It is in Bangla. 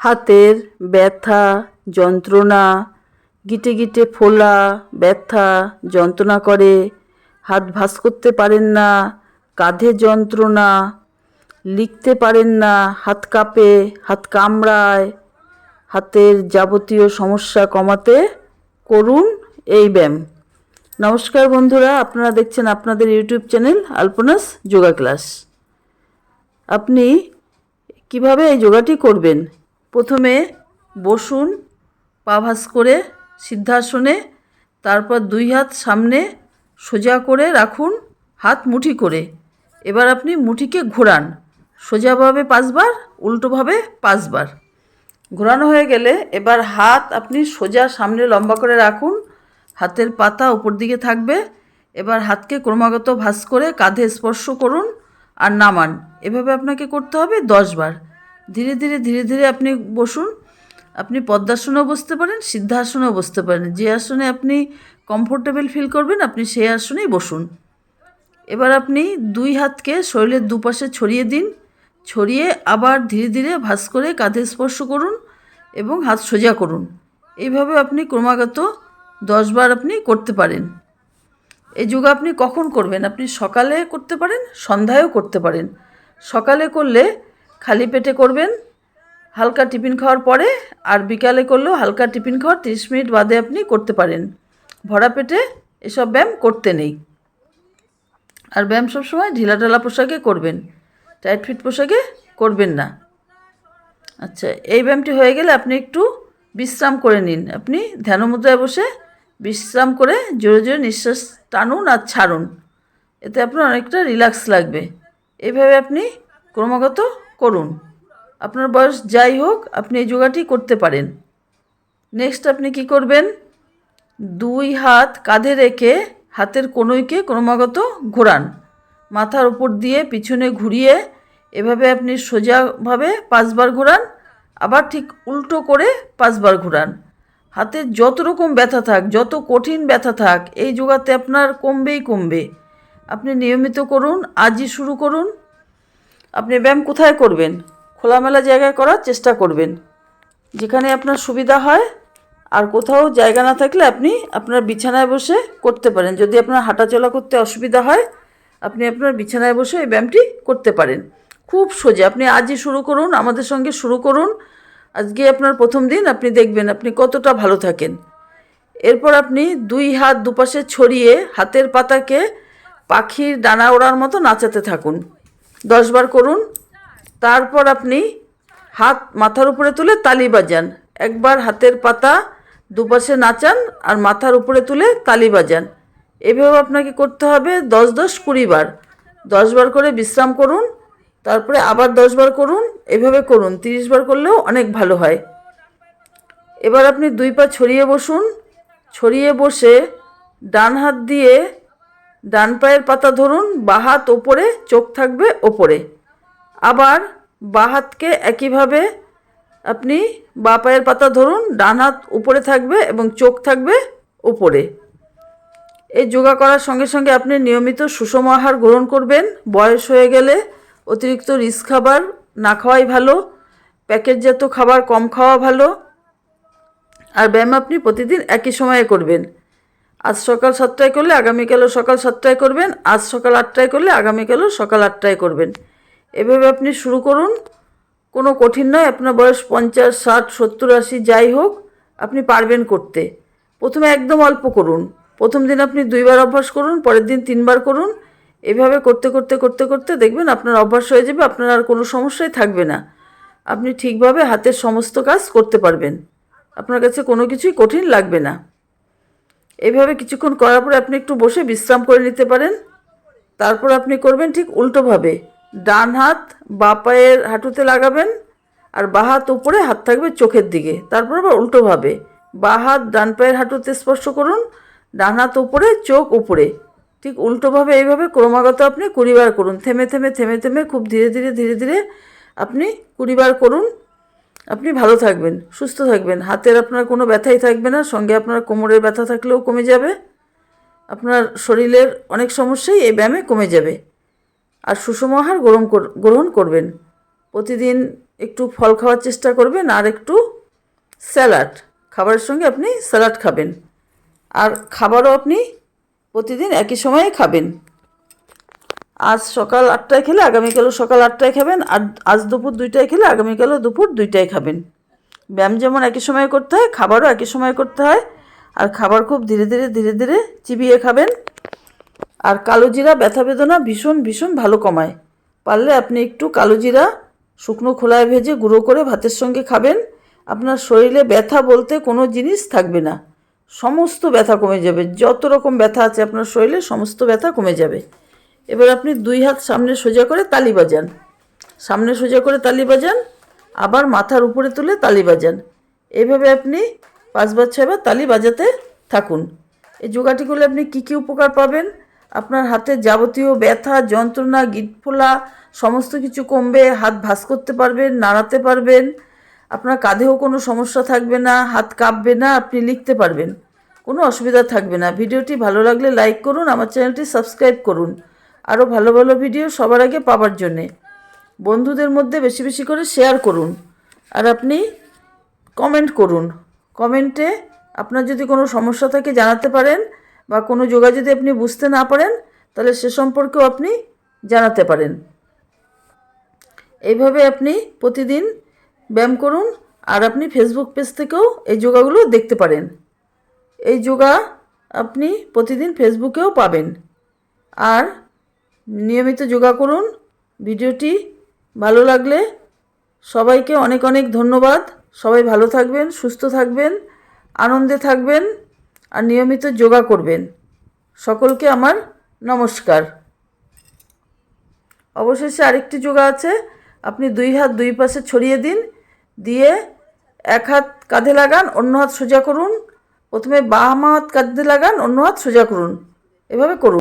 হাতের ব্যথা, যন্ত্রণা, গিটে গিটে ফোলা, ব্যথা, যন্ত্রণা করে। হাত ভাঁজ করতে পারেন না, কাঁধে যন্ত্রণা, লিখতে পারেন না, হাত কাঁপে, হাত কামড়ায়। হাতের যাবতীয় সমস্যা কমাতে করুন এই ব্যায়াম। নমস্কার বন্ধুরা, আপনারা দেখছেন আপনাদের YouTube channel Alpana's yoga class. আপনি কীভাবে এই যোগাটি করবেন? প্রথমে বসুন, পা ভাঁজ করে সিদ্ধাসনে, তারপর দুই হাত সামনে সোজা করে রাখুন, হাত মুঠি করে। এবার আপনি মুঠিকে ঘোরান, সোজাভাবে পাঁচবার, উল্টোভাবে পাঁচবার। ঘোরানো হয়ে গেলে এবার হাত আপনি সোজা সামনে লম্বা করে রাখুন, হাতের পাতা উপর দিকে থাকবে। এবার হাতকে ক্রমাগত ভাঁজ করে কাঁধে স্পর্শ করুন আর নামান। এভাবে আপনাকে করতে হবে দশ বার ধীরে ধীরে ধীরে ধীরে আপনি বসুন। আপনি পদ্মাসনেও বসতে পারেন, সিদ্ধাসনেও বসতে পারেন। যে আসনে আপনি কমফোর্টেবল ফিল করবেন, আপনি সেই আসনেই বসুন। এবার আপনি দুই হাতকে শরীরের দুপাশে ছড়িয়ে দিন। ছড়িয়ে আবার ধীরে ধীরে ভাঁজ করে কাঁধে স্পর্শ করুন এবং হাত সোজা করুন। এইভাবে আপনি ক্রমাগত দশবার আপনি করতে পারেন। এই যোগা আপনি কখন করবেন? আপনি সকালে করতে পারেন, সন্ধ্যায়ও করতে পারেন। সকালে করলে খালি পেটে করবেন, হালকা টিফিন খাওয়ার পরে, আর বিকালে করলেও হালকা টিফিন খাওয়ার তিরিশ মিনিট বাদে আপনি করতে পারেন। ভরা পেটে এসব ব্যায়াম করতে নেই। আর ব্যায়াম সবসময় ঢিলাঢালা পোশাকে করবেন, টাইট ফিট পোশাকে করবেন না। আচ্ছা এই ব্যায়ামটি হয়ে গেলে আপনি একটু বিশ্রাম করে নিন। আপনি ধ্যানমুদ্রায় বসে বিশ্রাম করে জোরে জোরে নিঃশ্বাস টানুন আর ছাড়ুন। এতে আপনার অনেকটা রিল্যাক্স লাগবে। এইভাবে আপনি ক্রমাগত করুন। আপনার বয়স যাই হোক, আপনি এই যোগাটি করতে পারেন। নেক্সট আপনি কি করবেন? দুই হাত কাঁধে রেখে হাতের কনুইকে ক্রমাগত ঘোরান। মাথার উপর দিয়ে পিছনে ঘুরিয়ে এভাবে আপনি সোজাভাবে পাঁচবার ঘোরান, আবার ঠিক উল্টো করে পাঁচবার ঘোরান। হাতে যত রকম ব্যথা থাক, যত কঠিন ব্যথা থাক, এই যোগাতে আপনার কমবেই কমবে। আপনি নিয়মিত করুন, আজই শুরু করুন আপনি ব্যায়াম কোথায় করবেন? খোলামেলা জায়গায় করার চেষ্টা করবেন। যেখানে আপনার সুবিধা হয়, আর কোথাও জায়গা না থাকলে আপনি আপনার বিছানায় বসে করতে পারেন। যদি আপনার হাঁটাচলা করতে অসুবিধা হয়, আপনি আপনার বিছানায় বসে এই ব্যায়ামটি করতে পারেন। খুব সোজা, আপনি আজই শুরু করুন, আমাদের সঙ্গে শুরু করুন। আজকে আপনার প্রথম দিন, আপনি দেখবেন আপনি কতটা ভালো থাকেন। এরপর আপনি দুই হাত দুপাশে ছড়িয়ে হাতের পাতাকে পাখির ডানা ওড়ার মতো নাচাতে থাকুন। দশবার করুন। তারপর আপনি হাত মাথার উপরে তুলে তালি বাজান। একবার হাতের পাতা দুপাশে নাচান আর মাথার উপরে তুলে তালি বাজান। এভাবে আপনাকে করতে হবে দশ দশ কুড়ি বার। দশবার করে বিশ্রাম করুন, তারপরে আবার দশবার করুন, এভাবে করুন। তিরিশ বার করলেও অনেক ভালো হয়। এবার আপনি দুই পা ছড়িয়ে বসুন। ছড়িয়ে বসে ডান হাত দিয়ে ডান পায়ের পাতা ধরুন, বাঁ হাত ওপরে, চোখ থাকবে ওপরে। আবার বাঁ হাতকে একইভাবে আপনি বাঁ পায়ের পাতা ধরুন, ডান হাত উপরে থাকবে এবং চোখ থাকবে উপরে। এই যোগা করার সঙ্গে সঙ্গে আপনি নিয়মিত সুষম আহার গ্রহণ করবেন। বয়স হয়ে গেলে অতিরিক্ত রিস খাবার না খাওয়াই ভালো। প্যাকেটজাত খাবার কম খাওয়া ভালো। আর ব্যায়াম আপনি প্রতিদিন একই সময়ে করবেন। আজ সকাল সাতটায় করলে আগামীকালও সকাল সাতটায় করবেন, আজ সকাল আটটায় করলে আগামীকালও সকাল আটটায় করবেন। এভাবে আপনি শুরু করুন। কোনো কঠিন নয়, আপনার বয়স পঞ্চাশ, ষাট, সত্তর, আশি, যাই হোক, আপনি পারবেন করতে। প্রথমে একদম অল্প করুন। প্রথম দিন আপনি দুইবার অভ্যাস করুন, পরের দিন তিনবার করুন। এভাবে করতে করতে করতে করতে দেখবেন আপনার অভ্যাস হয়ে যাবে, আপনার আর কোনো সমস্যাই থাকবে না। আপনি ঠিকভাবে হাতের সমস্ত কাজ করতে পারবেন। আপনার কাছে কোনো কিছুই কঠিন লাগবে না। এইভাবে কিছুক্ষণ করার পরে আপনি একটু বসে বিশ্রাম করে নিতে পারেন। তারপর আপনি করবেন ঠিক উল্টোভাবে। ডান হাত বা পায়ের হাঁটুতে লাগাবেন আর বা হাত উপরে, হাত থাকবে চোখের দিকে। তারপর আবার উল্টোভাবে। বা হাত ডান পায়ের হাঁটুতে স্পর্শ করুন, ডান হাত উপরে, চোখ উপরে। ঠিক উল্টোভাবে এইভাবে ক্রমাগত আপনি কুড়িবার করুন। থেমে থেমে থেমে থেমে খুব ধীরে ধীরে ধীরে ধীরে আপনি কুড়িবার করুন। আপনি ভালো থাকবেন, সুস্থ থাকবেন। হাতের আপনার কোনো ব্যথাই থাকবে না, সঙ্গে আপনার কোমরের ব্যথা থাকলেও কমে যাবে। আপনার শরীরের অনেক সমস্যাই এই ব্যায়ামে কমে যাবে। আর সুষম আহার গ্রহণ গ্রহণ করবেন। প্রতিদিন একটু ফল খাওয়ার চেষ্টা করবেন আর একটু স্যালাড। খাবারের সঙ্গে আপনি স্যালাড খাবেন। আর খাবারও আপনি প্রতিদিন একই সময়ে খাবেন। আজ সকাল আটটায় খেলে আগামীকালও সকাল আটটায় খাবেন, আর আজ দুপুর দুইটায় খেলে আগামীকালও দুপুর দুইটায় খাবেন। ব্যায়াম যেমন একই সময়ে করতে হয়, খাবারও একই সময়ে করতে হয়, আর খাবার খুব ধীরে ধীরে ধীরে ধীরে চিবিয়ে খাবেন। আর কালো জিরা, ব্যথা বেদনা ভীষণ ভীষণ ভালো কমায়। পারলে আপনি একটু কালো জিরা, শুকনো খোলায় ভেজে গুঁড়ো করে ভাতের সঙ্গে খাবেন। আপনার শরীরে ব্যথা বলতে কোনো জিনিস থাকবে না। সমস্ত ব্যথা কমে যাবে। যত রকম ব্যথা আছে আপনার শরীরে সমস্ত ব্যথা কমে যাবে। এবার আপনি দুই হাত সামনে সোজা করে তালি বাজান। সামনে সোজা করে তালি বাজান, আবার মাথার উপরে তুলে তালি বাজান। এইভাবে আপনি পাঁচবার ছয়বার তালি বাজাতে থাকুন। এই যোগাটি করলে আপনি কী কী উপকার পাবেন? আপনার হাতে যাবতীয় ব্যথা, যন্ত্রণা গিট ফোলা সমস্ত কিছু কমবে, হাত ভাঁজ করতে পারবেন, নাড়াতে পারবেন, আপনার কাঁধেও কোনো সমস্যা থাকবে না, হাত কাঁপবে না, আপনি লিখতে পারবেন। কোনো অসুবিধা থাকবে না। ভিডিওটি ভালো লাগলে লাইক করুন, আমার চ্যানেলটি সাবস্ক্রাইব করুন। আরও ভালো ভালো ভিডিও সবার আগে পাওয়ার জন্যে। বন্ধুদের মধ্যে বেশি বেশি করে শেয়ার করুন। আর আপনি কমেন্ট করুন। কমেন্টে আপনার যদি কোনো সমস্যা থাকে জানাতে পারেন বা কোনো যোগা যদি আপনি বুঝতে না পারেন, তাহলে সে সম্পর্কেও আপনি জানাতে পারেন। এইভাবে আপনি প্রতিদিন ব্যায়াম করুন আর আপনি ফেসবুক পেজ থেকেও এই যোগাগুলো দেখতে পারেন। এই যোগা আপনি প্রতিদিন ফেসবুকেও পাবেন। আর নিয়মিত যোগা করুন। ভিডিওটি ভালো লাগলে সবাইকে অনেক অনেক ধন্যবাদ। সবাই ভালো থাকবেন, সুস্থ থাকবেন, আনন্দে থাকবেন আর নিয়মিত যোগা করবেন। সকলকে আমার নমস্কার। অবশেষে আরেকটি যোগা আছে। আপনি দুই হাত দুই পাশে ছড়িয়ে দিন। দিয়ে এক হাত কাঁধে লাগান, অন্য হাত সোজা করুন। প্রথমে বাম হাত কাঁধে লাগান, অন্য হাত সোজা করুন। এভাবে করুন।